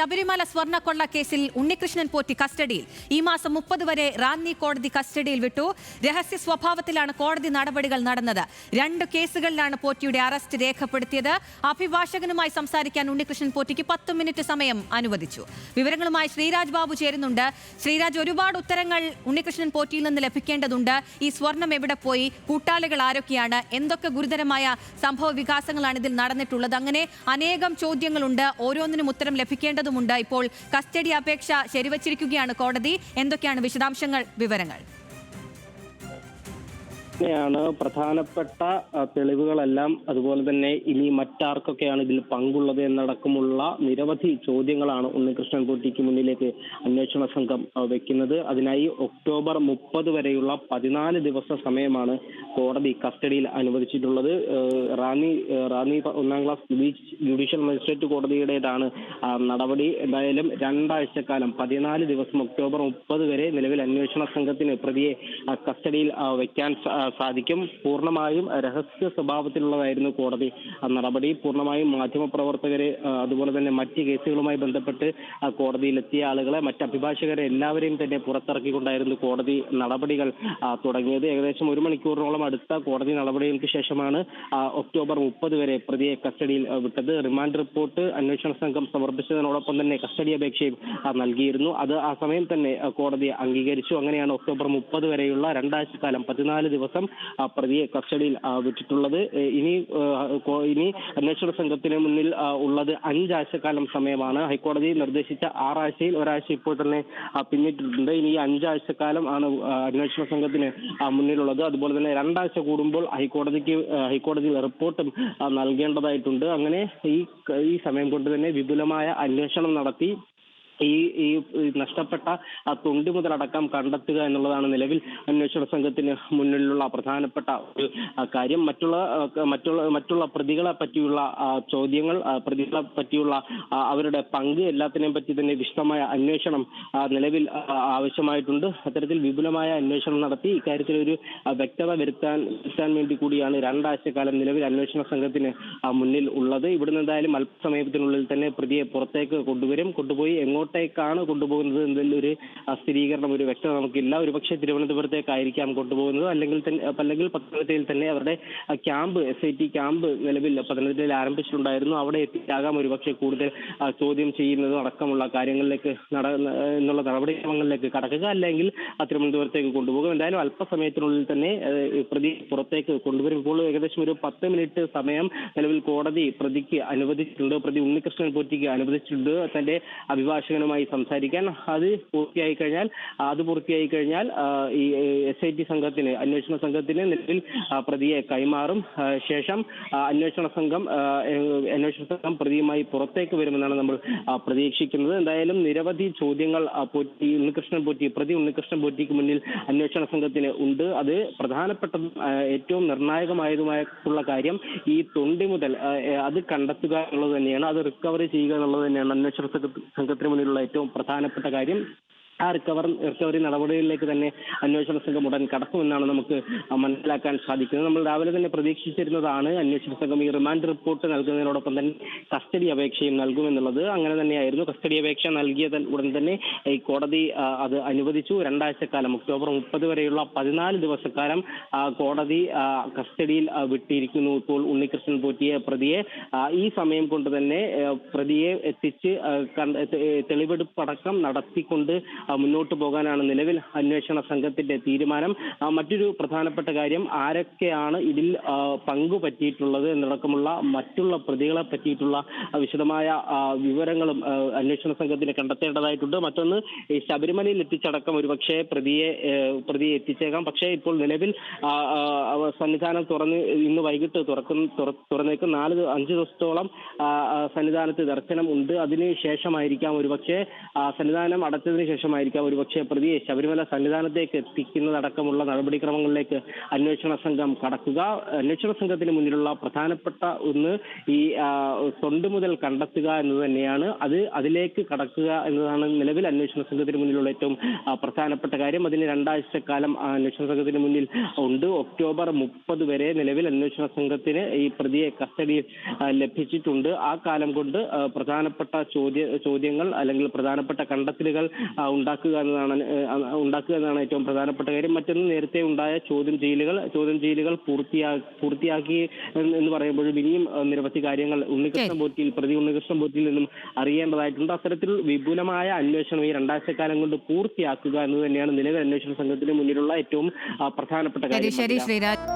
ശബരിമല സ്വർണക്കൊള്ള കേസിൽ ഉണ്ണികൃഷ്ണൻ പോറ്റി കസ്റ്റഡിയിൽ. ഈ മാസം മുപ്പത് വരെ റാന്നി കോടതി കസ്റ്റഡിയിൽ വിട്ടു. രഹസ്യ സ്വഭാവത്തിലാണ് കോടതി നടപടികൾ നടന്നത്. രണ്ട് കേസുകളിലാണ് പോറ്റിയുടെ അറസ്റ്റ് രേഖപ്പെടുത്തിയത്. അഭിഭാഷകനുമായി സംസാരിക്കാൻ ഉണ്ണികൃഷ്ണൻ പോറ്റിക്ക് പത്ത് മിനിറ്റ് സമയം അനുവദിച്ചു. വിവരങ്ങളുമായി ശ്രീരാജ് ബാബു ചേരുന്നുണ്ട്. ശ്രീരാജ് ഒരുപാട് ഉത്തരങ്ങൾ ഉണ്ണികൃഷ്ണൻ പോറ്റിയിൽ നിന്ന് ലഭിക്കേണ്ടതുണ്ട്. ഈ സ്വർണം എവിടെ പോയി? കൂട്ടാളികൾ ആരൊക്കെയാണ്? എന്തൊക്കെ ഗുരുതരമായ സംഭവ വികാസങ്ങളാണ് ഇതിൽ നടന്നിട്ടുള്ളത്? അങ്ങനെ അനേകം ചോദ്യങ്ങളുണ്ട്. ഓരോന്നിനും ഉത്തരം ലഭിക്കേണ്ടതുണ്ട്. ഇപ്പോൾ കസ്റ്റഡി അപേക്ഷ ശരിവച്ചിരിക്കുകയാണ് കോടതി. എന്തൊക്കെയാണ് വിശദാംശങ്ങൾ വിവരങ്ങൾ? ാണ് പ്രധാനപ്പെട്ട തെളിവുകളെല്ലാം അതുപോലെ തന്നെ ഇനി മറ്റാർക്കൊക്കെയാണ് ഇതിൽ പങ്കുള്ളത് എന്നടക്കമുള്ള നിരവധി ചോദ്യങ്ങളാണ് ഉണ്ണികൃഷ്ണൻകുട്ടിക്ക് മുന്നിലേക്ക് അന്വേഷണ സംഘം വെക്കുന്നത്. അതിനായി ഒക്ടോബർ മുപ്പത് വരെയുള്ള പതിനാല് ദിവസ സമയമാണ് കോടതി കസ്റ്റഡിയിൽ അനുവദിച്ചിട്ടുള്ളത്. റാന്നി റാന്നി ഒന്നാം ക്ലാസ് ജുഡീ- ജുഡീഷ്യൽ മജിസ്ട്രേറ്റ് കോടതിയുടേതാണ് നടപടി. എന്തായാലും രണ്ടാഴ്ചക്കാലം പതിനാല് ദിവസം ഒക്ടോബർ മുപ്പത് വരെ നിലവിൽ അന്വേഷണ സംഘത്തിന് പ്രതിയെ കസ്റ്റഡിയിൽ വയ്ക്കാൻ സാധിക്കും. പൂർണമായും രഹസ്യ സ്വഭാവത്തിലുള്ളതായിരുന്നു കോടതി നടപടി. പൂർണമായും മാധ്യമപ്രവർത്തകരെ പ്രവർത്തകരെ അതുപോലെ തന്നെ മറ്റ് കേസുകളുമായി ബന്ധപ്പെട്ട് കോടതിയിലെത്തിയ ആളുകളെ മറ്റ് അഭിഭാഷകരെ എല്ലാവരെയും തന്നെ പുറത്തിറക്കിക്കൊണ്ടായിരുന്നു കോടതി നടപടികൾ തുടങ്ങിയത്. ഏകദേശം ഒരു മണിക്കൂറിനോളം അടുത്ത കോടതി നടപടികൾക്ക് ശേഷമാണ് ഒക്ടോബർ മുപ്പത് വരെ പ്രതിയെ കസ്റ്റഡിയിൽ വിട്ടത്. റിമാൻഡ് റിപ്പോർട്ട് അന്വേഷണ സംഘം സമർപ്പിച്ചതിനോടൊപ്പം തന്നെ കസ്റ്റഡി അപേക്ഷയും നൽകിയിരുന്നു. അത് ആ സമയം തന്നെ കോടതി അംഗീകരിച്ചു. അങ്ങനെയാണ് ഒക്ടോബർ മുപ്പത് വരെയുള്ള രണ്ടാഴ്ച കാലം പതിനാല് ദിവസം ആ, പ്രതിയെ കസ്റ്റഡിയിൽ വിട്ടിട്ടുള്ളത്. ഇനി ഇനി അന്വേഷണ സംഘത്തിന് മുന്നിൽ ഉള്ളത് അഞ്ചാഴ്ചക്കാലം സമയമാണ്. ഹൈക്കോടതി നിർദ്ദേശിച്ച ആറാഴ്ചയിൽ ഒരാഴ്ച ഇപ്പോൾ തന്നെ പിന്നിട്ടിട്ടുണ്ട്. ഇനി അഞ്ചാഴ്ചക്കാലം ആണ് അന്വേഷണ സംഘത്തിന് മുന്നിലുള്ളത്. അതുപോലെ തന്നെ രണ്ടാഴ്ച കൂടുമ്പോൾ ഹൈക്കോടതിക്ക് ഹൈക്കോടതിയിൽ റിപ്പോർട്ടും നൽകേണ്ടതായിട്ടുണ്ട്. അങ്ങനെ ഈ ഈ സമയം കൊണ്ട് തന്നെ വിപുലമായ അന്വേഷണം നടത്തി ഈ ഈ നഷ്ടപ്പെട്ട ആ തൊണ്ടി മുതലടക്കം കണ്ടെത്തുക എന്നുള്ളതാണ് നിലവിൽ അന്വേഷണ സംഘത്തിന് മുന്നിലുള്ള പ്രധാനപ്പെട്ട ഒരു കാര്യം. മറ്റുള്ള മറ്റുള്ള മറ്റുള്ള പ്രതികളെ പറ്റിയുള്ള ചോദ്യങ്ങൾ പ്രതികളെ പറ്റിയുള്ള അവരുടെ പങ്ക് എല്ലാത്തിനെയും പറ്റി തന്നെ വിശദമായ അന്വേഷണം നിലവിൽ ആവശ്യമായിട്ടുണ്ട്. അത്തരത്തിൽ വിപുലമായ അന്വേഷണം നടത്തി ഇക്കാര്യത്തിൽ ഒരു വ്യക്തത വരുത്താൻ വരുത്താൻ വേണ്ടി കൂടിയാണ് രണ്ടാഴ്ചക്കാലം നിലവിൽ അന്വേഷണ സംഘത്തിന് മുന്നിൽ ഉള്ളത്. ഇവിടുന്ന് എന്തായാലും അല്പസമയത്തിനുള്ളിൽ തന്നെ പ്രതിയെ പുറത്തേക്ക് കൊണ്ടുവരും. കൊണ്ടുപോയി എങ്ങോട്ടേക്കാണ് കൊണ്ടുപോകുന്നത് എന്നതിൽ ഒരു സ്ഥിരീകരണം ഒരു വ്യക്തത നമുക്കില്ല. ഒരുപക്ഷെ തിരുവനന്തപുരത്തേക്കായിരിക്കാം കൊണ്ടുപോകുന്നത്. അല്ലെങ്കിൽ അല്ലെങ്കിൽ പത്തനംതിട്ടയിൽ തന്നെ അവരുടെ camp S I T camp നിലവിൽ പത്തനംതിട്ടയിൽ ആരംഭിച്ചിട്ടുണ്ടായിരുന്നു. അവിടെ എത്തിയാകാം ഒരുപക്ഷെ കൂടുതൽ ചോദ്യം ചെയ്യുന്നതും അടക്കമുള്ള കാര്യങ്ങളിലേക്ക് നട എന്നുള്ള നടപടിക്രമങ്ങളിലേക്ക് കടക്കുക. അല്ലെങ്കിൽ തിരുവനന്തപുരത്തേക്ക് കൊണ്ടുപോകും. എന്തായാലും അല്പസമയത്തിനുള്ളിൽ തന്നെ പ്രതി പുറത്തേക്ക് കൊണ്ടുവരും. ഇപ്പോൾ ഏകദേശം ഒരു പത്ത് മിനിറ്റ് സമയം നിലവിൽ കോടതി പ്രതിക്ക് അനുവദിച്ചിട്ടുണ്ട്. പ്രതി ഉണ്ണികൃഷ്ണൻ പോറ്റിക്ക് അനുവദിച്ചിട്ടുണ്ട്. തന്റെ അഭിഭാഷകനുമായി സംസാരിക്കാൻ അത് പൂർത്തിയായി കഴിഞ്ഞാൽ അത് പൂർത്തിയായി കഴിഞ്ഞാൽ ഈ എസ് ഐ ടി സംഘത്തിന് അന്വേഷണ സംഘത്തിന് നിലവിൽ പ്രതിയെ കൈമാറും. ശേഷം അന്വേഷണ സംഘം അന്വേഷണ സംഘം പ്രതിയുമായി പുറത്തേക്ക് വരുമെന്നാണ് നമ്മൾ പ്രതീക്ഷിക്കുന്നത്. എന്തായാലും നിരവധി ചോദ്യങ്ങൾ പോറ്റി ഉണ്ണികൃഷ്ണൻ പോറ്റി പ്രതി ഉണ്ണികൃഷ്ണൻ പോറ്റിക്ക് മുന്നിൽ അന്വേഷണ സംഘത്തിന് ഉണ്ട്. അത് പ്രധാനപ്പെട്ടതും ഏറ്റവും നിർണായകമായതുമായിട്ടുള്ള കാര്യം ഈ തൊണ്ടി മുതൽ അത് കണ്ടെത്തുക എന്നുള്ളത് തന്നെയാണ്. അത് റിക്കവറി ചെയ്യുക എന്നുള്ളത് തന്നെയാണ് അന്വേഷണ സംഘത്തിന് സംഘത്തിന് മുന്നിലുള്ള ഏറ്റവും പ്രധാനപ്പെട്ട കാര്യം ആ റിക്കവർ റിക്കവറി നടപടികളിലേക്ക് തന്നെ അന്വേഷണ സംഘം ഉടൻ കടക്കുമെന്നാണ് നമുക്ക് മനസ്സിലാക്കാൻ സാധിക്കുന്നത്. നമ്മൾ രാവിലെ തന്നെ പ്രതീക്ഷിച്ചിരുന്നതാണ് അന്വേഷണ സംഘം ഈ റിമാൻഡ് റിപ്പോർട്ട് നൽകുന്നതിനോടൊപ്പം തന്നെ കസ്റ്റഡി അപേക്ഷയും നൽകുമെന്നുള്ളത്. അങ്ങനെ തന്നെയായിരുന്നു. കസ്റ്റഡി അപേക്ഷ നൽകിയ ഉടൻ തന്നെ ഈ കോടതി അത് അനുവദിച്ചു. രണ്ടാഴ്ചക്കാലം ഒക്ടോബർ മുപ്പത് വരെയുള്ള പതിനാല് ദിവസക്കാലം കോടതി കസ്റ്റഡിയിൽ വിട്ടിരിക്കുന്നു. ഇപ്പോൾ ഉണ്ണികൃഷ്ണൻ പോറ്റിയെ പ്രതിയെ ഈ സമയം കൊണ്ട് തന്നെ പ്രതിയെ എത്തിച്ച് തെളിവെടുപ്പടക്കം നടത്തിക്കൊണ്ട് മുന്നോട്ട് പോകാനാണ് നിലവിൽ അന്വേഷണ സംഘത്തിന്റെ തീരുമാനം. മറ്റൊരു പ്രധാനപ്പെട്ട കാര്യം ആരൊക്കെയാണ് ഇതിൽ പങ്കുപറ്റിയിട്ടുള്ളത് പങ്കു പറ്റിയിട്ടുള്ളത് എന്നടക്കമുള്ള മറ്റുള്ള പ്രതികളെ പറ്റിയിട്ടുള്ള വിശദമായ വിവരങ്ങളും അന്വേഷണ സംഘത്തിന് കണ്ടെത്തേണ്ടതായിട്ടുണ്ട്. മറ്റൊന്ന് ശബരിമലയിൽ എത്തിച്ചടക്കം ഒരുപക്ഷെ പ്രതിയെ പ്രതിയെ എത്തിച്ചേക്കാം. പക്ഷേ ഇപ്പോൾ നിലവിൽ സന്നിധാനം തുറന്ന് ഇന്ന് വൈകിട്ട് തുറക്കുന്ന തുറന്നേക്കും. നാല് അഞ്ച് ദിവസത്തോളം സന്നിധാനത്ത് ദർശനം ഉണ്ട്. അതിന് ശേഷമായിരിക്കാം ഒരുപക്ഷെ സന്നിധാനം അടച്ചതിന് ശേഷമായിരിക്കും ശേഷമായിരിക്കാം ഒരുപക്ഷെ പ്രതിയെ ശബരിമല സന്നിധാനത്തേക്ക് എത്തിക്കുന്നതടക്കമുള്ള നടപടിക്രമങ്ങളിലേക്ക് അന്വേഷണ സംഘം കടക്കുക. അന്വേഷണ സംഘത്തിന് മുന്നിലുള്ള പ്രധാനപ്പെട്ട ഒന്ന് ഈ തൊണ്ട് മുതൽ കണ്ടെത്തുക എന്നത് തന്നെയാണ്. അത് അതിലേക്ക് കടക്കുക എന്നതാണ് നിലവിൽ അന്വേഷണ സംഘത്തിന് മുന്നിലുള്ള ഏറ്റവും പ്രധാനപ്പെട്ട കാര്യം. അതിന് രണ്ടാഴ്ച കാലം അന്വേഷണ സംഘത്തിന് മുന്നിൽ ഉണ്ട്. ഒക്ടോബർ മുപ്പത് വരെ നിലവിൽ അന്വേഷണ സംഘത്തിന് ഈ പ്രതിയെ കസ്റ്റഡിയിൽ ലഭിച്ചിട്ടുണ്ട്. ആ കാലം കൊണ്ട് പ്രധാനപ്പെട്ട ചോദ്യ ചോദ്യങ്ങൾ അല്ലെങ്കിൽ പ്രധാനപ്പെട്ട കണ്ടെത്തലുകൾ ആ, ഉണ്ടാക്കുക എന്നതാണ് ഉണ്ടാക്കുക എന്നതാണ് ഏറ്റവും പ്രധാനപ്പെട്ട കാര്യം. മറ്റൊന്ന് നേരത്തെ ഉണ്ടായ ചോദ്യം ചെയ്യലുകൾ ചോദ്യം ചെയ്യലുകൾ പൂർത്തിയാ പൂർത്തിയാക്കി എന്ന് പറയുമ്പോൾ പറയുമ്പോഴും ഇനിയും നിരവധി കാര്യങ്ങൾ ഉണ്ണികൃഷ്ണൻ ബോധ്യയിൽ പ്രതി ഉണ്ണികൃഷ്ണൻ ബോധ്യയിൽ നിന്നും അറിയേണ്ടതായിട്ടുണ്ട്. അത്തരത്തിൽ വിപുലമായ അന്വേഷണം ഈ രണ്ടാഴ്ചക്കാലം കൊണ്ട് പൂർത്തിയാക്കുക എന്ന് തന്നെയാണ് നിലവിൽ അന്വേഷണ സംഘത്തിന് മുന്നിലുള്ള ഏറ്റവും പ്രധാനപ്പെട്ട കാര്യം. ശരി ശ്രീരാജ്.